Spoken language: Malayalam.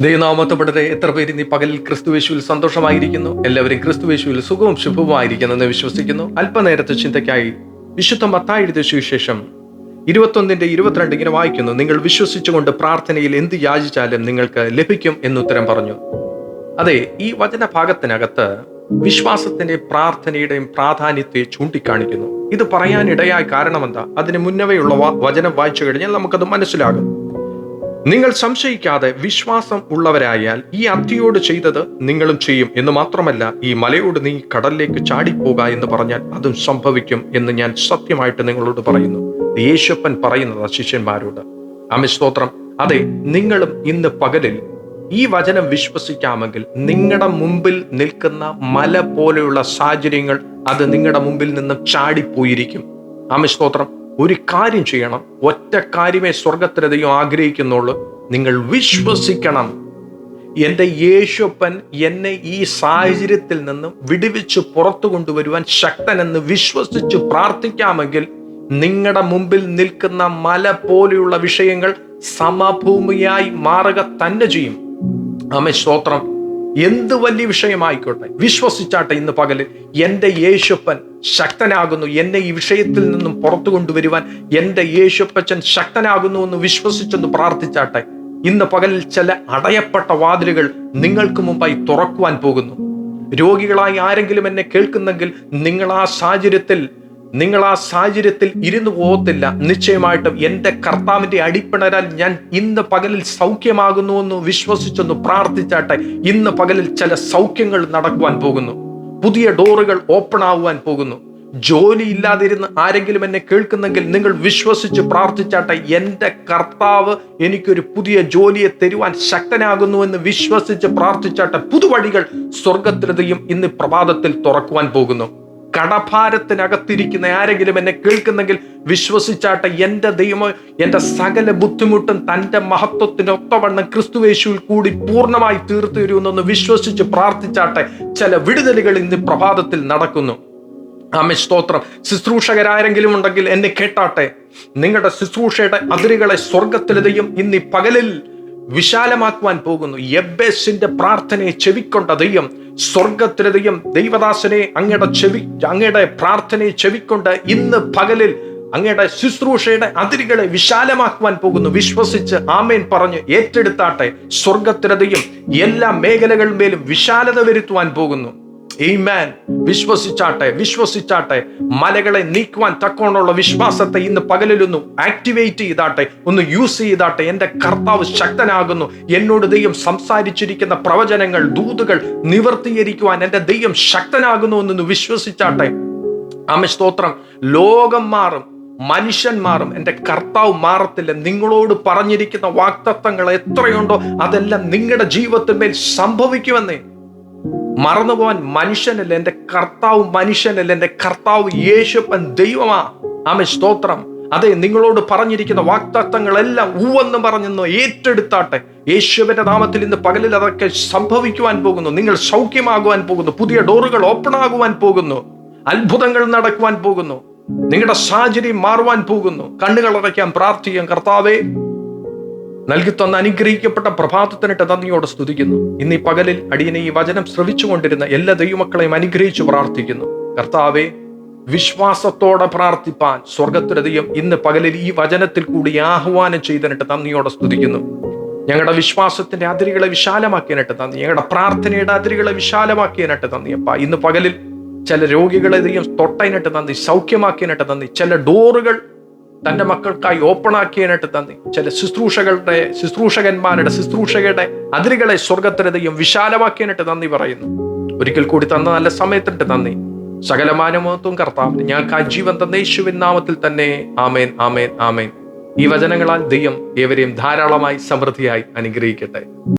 ദൈവനാമത്തപ്പെടരെ എത്ര പേര് ഇന്ന് ഈ പകലിൽ ക്രിസ്തുവേശുവിൽ സന്തോഷമായിരിക്കുന്നു? എല്ലാവരും ക്രിസ്തുവേശുവിൽ സുഖവും ശുഭവുമായിരിക്കുന്നു എന്ന് വിശ്വസിക്കുന്നു. അല്പനേരത്തെ ചിന്തയ്ക്കായി വിശുദ്ധ മത്തായി എഴുതിയ സുവിശേഷം ഇരുപത്തൊന്നിന്റെ ഇരുപത്തിരണ്ട് ഇങ്ങനെ വായിക്കുന്നു. നിങ്ങൾ വിശ്വസിച്ചുകൊണ്ട് പ്രാർത്ഥനയിൽ എന്ത് യാചിച്ചാലും നിങ്ങൾക്ക് ലഭിക്കും എന്ന് ഉത്തരം പറഞ്ഞു. അതെ ഈ വചന ഭാഗത്തിനകത്ത് വിശ്വാസത്തിന്റെ പ്രാർത്ഥനയുടെയും പ്രാധാന്യത്തെ ചൂണ്ടിക്കാണിക്കുന്നു. ഇത് പറയാനിടയായ കാരണമെന്താ? അതിന് മുന്നവെയുള്ള വചനം വായിച്ചു കഴിഞ്ഞാൽ നമുക്കത് മനസ്സിലാകും. നിങ്ങൾ സംശയിക്കാതെ വിശ്വാസം ഉള്ളവരായാൽ ഈ അത്തിയോട് ചെയ്തത് നിങ്ങളും ചെയ്യും എന്ന് മാത്രമല്ല ഈ മലയോട് നീ കടലിലേക്ക് ചാടിപ്പോക എന്ന് പറഞ്ഞാൽ അതും സംഭവിക്കും എന്ന് ഞാൻ സത്യമായിട്ട് നിങ്ങളോട് പറയുന്നു. യേശുപ്പൻ പറയുന്നത് ശിഷ്യന്മാരോട് അമിസ്തോത്രം അതെ നിങ്ങളും ഇന്ന് പകലിൽ ഈ വചനം വിശ്വസിക്കാമെങ്കിൽ നിങ്ങളുടെ മുമ്പിൽ നിൽക്കുന്ന മല പോലെയുള്ള സാഹചര്യങ്ങൾ അത് നിങ്ങളുടെ മുമ്പിൽ നിന്നും ചാടിപ്പോയിരിക്കും. ആമേ സ്തോത്രം. ഒരു കാര്യം ചെയ്യണം. ഒറ്റ കാര്യമേ സ്വർഗത്തിലെ ദൈവം ആഗ്രഹിക്കുന്നുള്ളൂ. നിങ്ങൾ വിശ്വസിക്കണം. എന്റെ യേശുപ്പൻ എന്നെ ഈ സാഹചര്യത്തിൽ നിന്നും വിടുവിച്ച് പുറത്തു കൊണ്ടുവരുവാൻ ശക്തനെന്ന് വിശ്വസിച്ച് പ്രാർത്ഥിക്കാമെങ്കിൽ നിങ്ങളുടെ മുമ്പിൽ നിൽക്കുന്ന മല പോലെയുള്ള വിഷയങ്ങൾ സമഭൂമിയായി മാറുക തന്നെ ചെയ്യും. ആമേ സ്തോത്രം. എന്ത് വലിയ വിഷയമായിക്കോട്ടെ? വിശ്വസിച്ചാട്ടെ ഇന്ന് പകൽ എന്റെ യേശുപ്പൻ ശക്തനാകുന്നു. എന്നെ ഈ വിഷയത്തിൽ നിന്നും പുറത്തു കൊണ്ടുവരുവാൻ എന്റെ യേശുപ്പച്ചൻ ശക്തനാകുന്നു എന്ന് വിശ്വസിച്ചെന്ന് പ്രാർത്ഥിച്ചാട്ടെ ഇന്ന് പകലിൽ ചില അടയപ്പെട്ട വാതിലുകൾ നിങ്ങൾക്ക് മുമ്പായി തുറക്കുവാൻ പോകുന്നു. രോഗികളായി ആരെങ്കിലും എന്നെ കേൾക്കുന്നെങ്കിൽ നിങ്ങൾ ആ സാഹചര്യത്തിൽ നിങ്ങൾ ആ സാഹചര്യത്തിൽ ഇരുന്നു പോകത്തില്ല. നിശ്ചയമായിട്ടും എന്റെ കർത്താവിന്റെ അടിപ്പിണരാൽ ഞാൻ ഇന്ന് പകലിൽ സൗഖ്യമാകുന്നു എന്ന് വിശ്വസിച്ചൊന്ന് പ്രാർത്ഥിച്ചാട്ടെ ഇന്ന് പകലിൽ ചില സൗഖ്യങ്ങൾ നടക്കുവാൻ പോകുന്നു. പുതിയ ഡോറുകൾ ഓപ്പൺ ആകുവാൻ പോകുന്നു. ജോലി ഇല്ലാതിരുന്ന് ആരെങ്കിലും എന്നെ കേൾക്കുന്നെങ്കിൽ നിങ്ങൾ വിശ്വസിച്ച് പ്രാർത്ഥിച്ചാട്ടെ എന്റെ കർത്താവ് എനിക്കൊരു പുതിയ ജോലിയെ തരുവാൻ ശക്തനാകുന്നു എന്ന് വിശ്വസിച്ച് പ്രാർത്ഥിച്ചാട്ടെ പുതുവഴികൾ സ്വർഗത്തിലതയും ഇന്ന് പ്രഭാതത്തിൽ തുറക്കുവാൻ പോകുന്നു. കടഭാരത്തിനകത്തിരിക്കുന്ന ആരെങ്കിലും എന്നെ കേൾക്കുന്നെങ്കിൽ വിശ്വസിച്ചാട്ടെ എന്റെ ദൈവമോ എന്റെ സകല ബുദ്ധിമുട്ടും തന്റെ മഹത്വത്തിനൊത്തവണ്ണം ക്രിസ്തുവേശുവിൽ കൂടി പൂർണമായി തീർത്തു തരുമെന്നൊന്ന് വിശ്വസിച്ച് പ്രാർത്ഥിച്ചാട്ടെ ചില വിടുതലുകൾ ഇന്ന് പ്രഭാതത്തിൽ നടക്കുന്നു. ആമേ സ്തോത്രം. ശുശ്രൂഷകരാരെങ്കിലും ഉണ്ടെങ്കിൽ എന്നെ കേട്ടാട്ടെ. നിങ്ങളുടെ ശുശ്രൂഷയുടെ അതിരുകളെ സ്വർഗത്തിലെതയും ഇന്ന് പകലിൽ വിശാലമാക്കുവാൻ പോകുന്നു. യബ്ബേസിന്റെ പ്രാർത്ഥനയെ ചെവിക്കൊണ്ട ദൈവം സ്വർഗത്തിലെ ദൈവം ദൈവദാസനെ അങ്ങയുടെ ചെവി അങ്ങയുടെ പ്രാർത്ഥനയെ ചെവിക്കൊണ്ട് ഇന്ന് പകലിൽ അങ്ങയുടെ ശുശ്രൂഷയുടെ അതിരുകളെ വിശാലമാക്കുവാൻ പോകുന്നു. വിശ്വസിച്ച് ആമേൻ പറഞ്ഞ് ഏറ്റെടുത്താട്ടെ സ്വർഗത്തിലെ ദൈവം. എല്ലാ മേഖലകളിന്മേലും വിശാലത വരുത്തുവാൻ പോകുന്നു. ഈമാൻ വിശ്വസിച്ചാട്ടെ വിശ്വസിച്ചാട്ടെ. മലകളെ നീക്കുവാൻ തക്കോണുള്ള വിശ്വാസത്തെ ഇന്ന് പകലിലൊന്ന് ആക്ടിവേറ്റ് ചെയ്താട്ടെ ഒന്ന് യൂസ് ചെയ്താട്ടെ. എന്റെ കർത്താവ് ശക്തനാകുന്നു. എന്നോട് ദൈവം സംസാരിച്ചിരിക്കുന്ന പ്രവചനങ്ങൾ ദൂതുകൾ നിവർത്തീകരിക്കുവാൻ എന്റെ ദൈവം ശക്തനാകുന്നു എന്നൊന്ന് വിശ്വസിച്ചാട്ടെ. ആമ സ്തോത്രം. ലോകം മാറും മനുഷ്യൻ മാറും. എന്റെ കർത്താവ് മാറത്തില്ല. നിങ്ങളോട് പറഞ്ഞിരിക്കുന്ന വാക്തത്വങ്ങൾ എത്രയുണ്ടോ അതെല്ലാം നിങ്ങളുടെ ജീവിതത്തിന്മേൽ സംഭവിക്കുമെന്നേ. മറന്നുപോവാൻ മനുഷ്യനല്ല എന്റെ കർത്താവ് മനുഷ്യനല്ല എന്റെ കർത്താവ് യേശുപ്പൻ ദൈവമാ. ആമ സ്തോത്രം. അതെ നിങ്ങളോട് പറഞ്ഞിരിക്കുന്ന വാക്തത്വങ്ങളെല്ലാം ഊവെന്ന് പറഞ്ഞെന്ന് ഏറ്റെടുത്താട്ടെ. യേശുവിന്റെ നാമത്തിൽ ഇന്ന് പകലിൽ അതൊക്കെ സംഭവിക്കുവാൻ പോകുന്നു. നിങ്ങൾ സൗഖ്യമാകുവാൻ പോകുന്നു. പുതിയ ഡോറുകൾ ഓപ്പൺ ആകുവാൻ പോകുന്നു. അത്ഭുതങ്ങൾ നടക്കുവാൻ പോകുന്നു. നിങ്ങളുടെ സാഹചര്യം മാറുവാൻ പോകുന്നു. കണ്ണുകൾ അടയ്ക്കാൻ പ്രാർത്ഥിക്കാം. കർത്താവേ നൽകി തന്ന അനുഗ്രഹിക്കപ്പെട്ട പ്രഭാതത്തിനിട്ട് നന്ദിയോടെ സ്തുതിക്കുന്നു. ഇന്ന് ഈ പകലിൽ അടിയനെ ഈ വചനം ശ്രവിച്ചുകൊണ്ടിരുന്ന എല്ലാ ദൈവമക്കളെയും അനുഗ്രഹിച്ചു പ്രാർത്ഥിക്കുന്നു. കർത്താവെ വിശ്വാസത്തോടെ പ്രാർത്ഥിപ്പാൻ സ്വർഗത്തിലധികം ഇന്ന് പകലിൽ ഈ വചനത്തിൽ കൂടി ആഹ്വാനം ചെയ്തിട്ട് നന്ദിയോടെ സ്തുതിക്കുന്നു. ഞങ്ങളുടെ വിശ്വാസത്തിന്റെ അതിരുകളെ വിശാലമാക്കിയതിനിട്ട് നന്ദി. ഞങ്ങളുടെ പ്രാർത്ഥനയുടെ അതിരുകളെ നന്ദി. അപ്പ ഇന്ന് പകലിൽ ചില രോഗികളെ ദൈവം തൊട്ടതിനിട്ട് നന്ദി സൗഖ്യമാക്കിയതിനിട്ട് നന്ദി. ചില ഡോറുകൾ തന്റെ മക്കൾക്കായി ഓപ്പൺ ആക്കിയതിനായിട്ട് തന്നി. ചില ശുശ്രൂഷകളുടെ ശുശ്രൂഷകന്മാരുടെ ശുശ്രൂഷകരുടെ അതിരുകളെ സ്വർഗത്തിനധികം വിശാലമാക്കിയതിനായിട്ട് നന്ദി പറയുന്നു. ഒരിക്കൽ കൂടി തന്ന നല്ല സമയത്തിട്ട് നന്ദി സകലമാനമത്വം കർത്താവിന് ഞങ്ങൾക്ക് ആ ജീവൻ തന്ന നാമത്തിൽ തന്നെ ആമേൻ ആമേൻ ആമേൻ. ഈ വചനങ്ങളാൽ ദൈവം ഏവരെയും ധാരാളമായി സമൃദ്ധിയായി അനുഗ്രഹിക്കട്ടെ.